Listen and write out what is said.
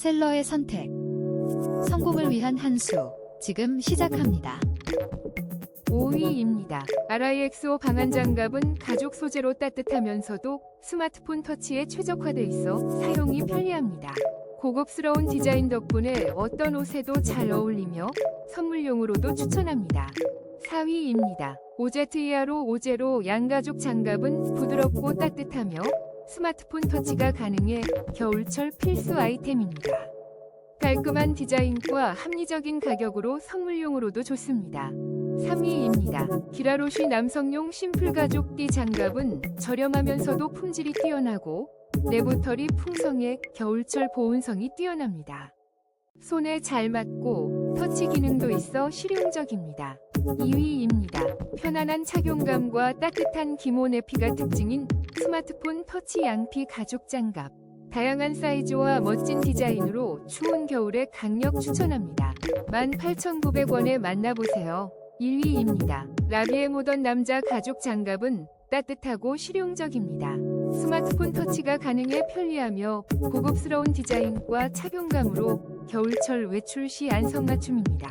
셀러의 선택. 성공을 위한 한 수. 지금 시작합니다. 5위입니다. RIXO 방한 장갑은 가죽 소재로 따뜻하면서도 스마트폰 터치에 최적화돼 있어 사용이 편리합니다. 고급스러운 디자인 덕분에 어떤 옷에도 잘 어울리며 선물용으로도 추천합니다. 4위입니다. OZERO 오제로 양가죽 장갑은 부드럽고 따뜻하며 스마트폰 터치가 가능해 겨울철 필수 아이템입니다. 깔끔한 디자인과 합리적인 가격으로 선물용으로도 좋습니다. 3위입니다. 기라로쉬 남성용 심플 가죽 띠 장갑은 저렴하면서도 품질이 뛰어나고 내부털이 풍성해 겨울철 보온성이 뛰어납니다. 손에 잘 맞고 터치 기능도 있어 실용적입니다. 2위입니다. 편안한 착용감과 따뜻한 기모 내피가 특징인 스마트폰 터치 양피 가죽 장갑. 다양한 사이즈와 멋진 디자인으로 추운 겨울에 강력 추천합니다. 18,900원에 만나보세요. 1위입니다. 라비의 모던 남자 가죽 장갑은 따뜻하고 실용적입니다. 스마트폰 터치가 가능해 편리하며 고급스러운 디자인과 착용감으로 겨울철 외출 시 안성맞춤입니다.